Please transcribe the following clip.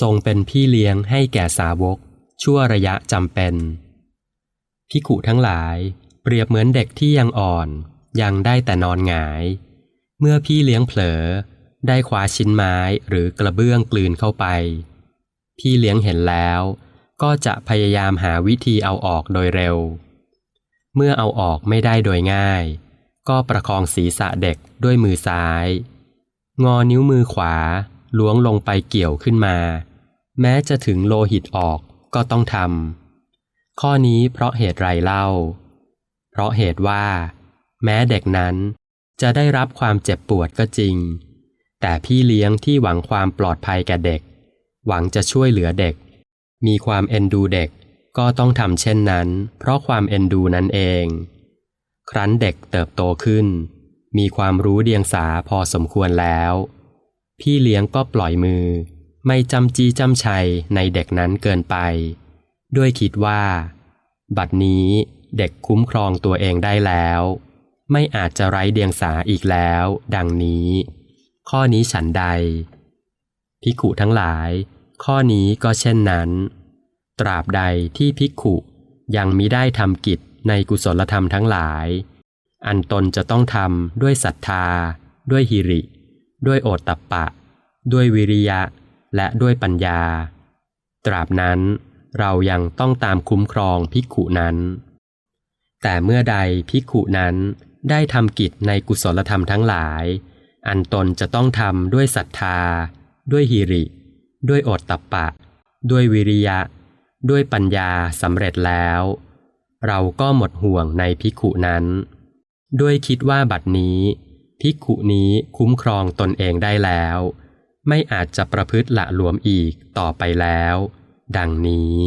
ทรงเป็นพี่เลี้ยงให้แก่สาวก ชั่วระยะจำเป็นพิขุทั้งหลาย เปรียบเหมือนเด็กที่ยังอ่อน ยังได้แต่นอนหงาย เมื่อพี่เลี้ยงเผลอ ได้คว้าชิ้นไม้หรือกระเบื้องกลืนเข้าไป พี่เลี้ยงเห็นแล้ว ก็จะพยายามหาวิธีเอาออกโดยเร็ว เมื่อเอาออกไม่ได้โดยง่าย ก็ประคองศีรษะเด็กด้วยมือซ้าย งอนิ้วมือขวา ล้วงลงไปเกี่ยวขึ้นมา แม้จะถึงโลหิตออกก็ต้องทำข้อนี้เพราะเหตุไรเล่า เพราะเหตุว่า แม้เด็กนั้นจะได้รับความเจ็บปวดก็จริง แต่พี่เลี้ยงที่หวังความปลอดภัยแก่เด็ก หวังจะช่วยเหลือเด็ก มีความเอ็นดูเด็กก็ต้องทำเช่นนั้น เพราะความเอ็นดูนั่นเอง ครั้นเด็กเติบโตขึ้น มีความรู้เดียงสาพอสมควรแล้ว พี่เลี้ยงก็ปล่อยมือ ไม่จำจีจำชัยในเด็กนั้นเกินไป ด้วยคิดว่า บัดนี้เด็กคุ้มครองตัวเองได้แล้ว ไม่อาจจะไร้เดียงสาอีกแล้ว ดังนี้ ข้อนี้ฉันใดพิขุทั้งหลาย ข้อนี้ก็เช่นนั้น ตราบใดที่พิกุยังมิได้ทำกิจในกุศลธรรมทั้งหลาย อันตนจะต้องทำด้วยศรัทธา ด้วยหิริ ด้วยโอตตัปปะ ด้วยวิริยะ และด้วยปัญญา ตราบนั้นเรายังต้องตามคุ้มครองพิกขุนั้น แต่เมื่อใดพิกขุนั้นได้ทำกิจในกุศลธรรมทั้งหลาย อันตนจะต้องทำด้วยศรัทธา ด้วยหิริ ด้วยโอตตัปปะ ด้วยวิริยะ ด้วยปัญญาสำเร็จแล้ว เราก็หมดห่วงในพิกขุนั้น ด้วยคิดว่าบัดนี้ พิกขุนี้คุ้มครองตนเองได้แล้ว ไม่อาจจะประพฤติละหลวมอีกต่อไปแล้ว ดังนี้